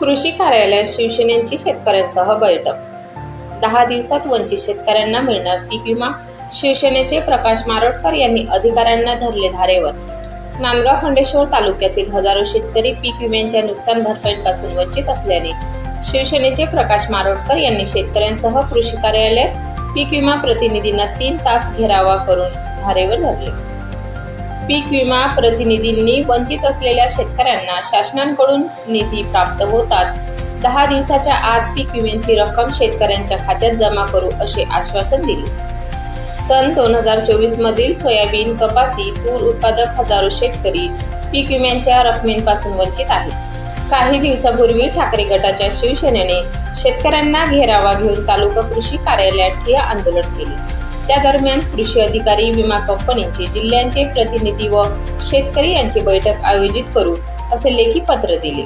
कृषी कार्यालयात शिवसेनेची शेतकऱ्यांसह बैठक दहा दिवसात वंचित शेतकऱ्यांना मिळणार पीक विमा. शिवसेनेचे प्रकाश मारोटकर यांनी अधिकाऱ्यांना धरले धारेवर. नांदगाव खंडेश्वर तालुक्यातील हजारो शेतकरी पीक विम्यांच्या नुकसान भरपाईपासून वंचित असल्याने शिवसेनेचे प्रकाश मारोटकर यांनी शेतकऱ्यांसह कृषी कार्यालयात पीक विमा प्रतिनिधींना तीन तास घेरावा करून धारेवर धरले. पीक विमा प्रतिनिधींनी वंचित असलेल्या शेतकऱ्यांना शासनाकडून निधी प्राप्त होताच. दहा दिवसाच्या आत पीक विम्याची रक्कम शेतकऱ्यांच्या खात्यात जमा करू असे आश्वासन दिले. सन दोन हजार चोवीस मधील सोयाबीन कपासी तूर उत्पादक हजारो शेतकरी पीक विम्यांच्या रकमेपासून वंचित आहेत. काही दिवसापूर्वी ठाकरे गटाच्या शिवसेनेने शेतकऱ्यांना घेरावा घेऊन तालुका कृषी कार्यालयात ठिय्या आंदोलन केले. त्या दरम्यान कृषी अधिकारी विमा कंपनीचे जिल्ह्यांचे प्रतिनिधी व शेतकरी यांची बैठक आयोजित करू असे लेखी पत्र दिले.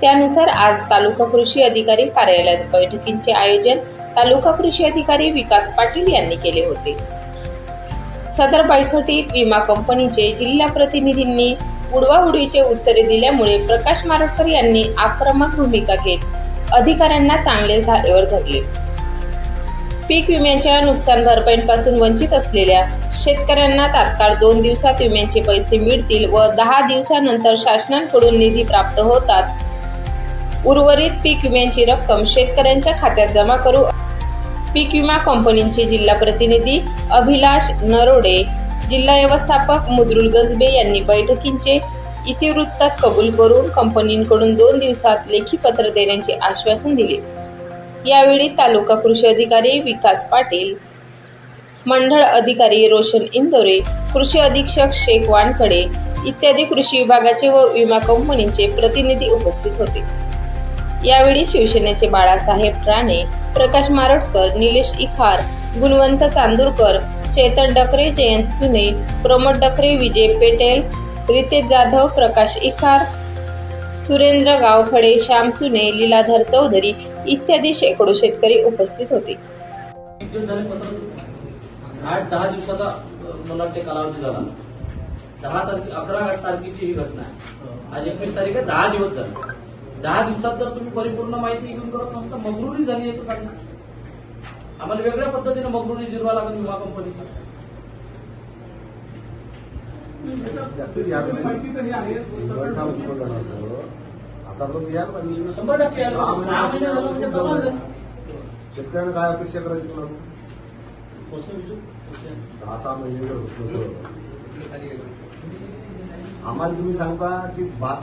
त्यानुसार आज तालुका कृषी अधिकारी कार्यालयात बैठकींचे आयोजन तालुका कृषी अधिकारी विकास पाटील यांनी केले होते. सदर बैठकीत विमा कंपनीचे जिल्हा प्रतिनिधींनी उडवाउडवीचे उत्तरे दिल्यामुळे प्रकाश मारटकर यांनी आक्रमक भूमिका घेत अधिकाऱ्यांना चांगलेच धारेवर धरले. पीक विम्याच्या नुकसान भरपाईपासून वंचित असलेल्या शेतकऱ्यांना तात्काळ दोन दिवसात विम्याचे पैसे मिळतील व दहा दिवसानंतर शासनाकडून निधी प्राप्त होताच. उर्वरित पीक विम्याची रक्कम शेतकऱ्यांच्या खात्यात जमा करू. पीक विमा कंपनीचे जिल्हा प्रतिनिधी अभिलाष नरोडे जिल्हा व्यवस्थापक मुद्रुल गजबे यांनी बैठकींचे इतिवृत्त कबूल करून कंपनीकडून दोन दिवसात लेखी पत्र देण्याचे आश्वासन दिले. यावेळी तालुका कृषी अधिकारी विकास पाटील मंडळ अधिकारी रोशन इंदोरे कृषी अधीक्षक शेख वानखडे इत्यादी कृषी विभागाचे व विमा कंपनीचे प्रतिनिधी उपस्थित होते. यावेळी शिवसेनेचे बाळासाहेब राणे प्रकाश मारोटकर निलेश इखार गुणवंत चांदूरकर चेतन डकरे जयंत सुने प्रमोद डकरे विजय पेटेल रितेश जाधव प्रकाश इखार सुरेंद्र गावफडे श्याम सुने लीलाधर चौधरी इत्यादी शेकडो शेतकरी उपस्थित होते. आठ दहा दिवसाचा अ, मला वाटते कालावधी झाला. दहा तारखे अकरा तारखेची ही घटना आहे. आज एकवीस तारीख आहे दहा दिवस झाले. दहा दिवसात जर तुम्ही परिपूर्ण माहिती घेऊन करत नसता मगरुरी झाली आहे तर सांगा आम्हाला वेगळ्या पद्धतीने मगरुरी जिरवा लागेल विमा कंपनीचा. आता आपण यायला पाहिजे शंभर टक्के यायला पाहिजे. सहा महिने झालं म्हणजे कमाल झाली. शेतकऱ्यांना काय अपेक्षा करायची तुला? सहा सहा महिने जर होत नसेल, आम्हाला तुम्ही सांगता की बात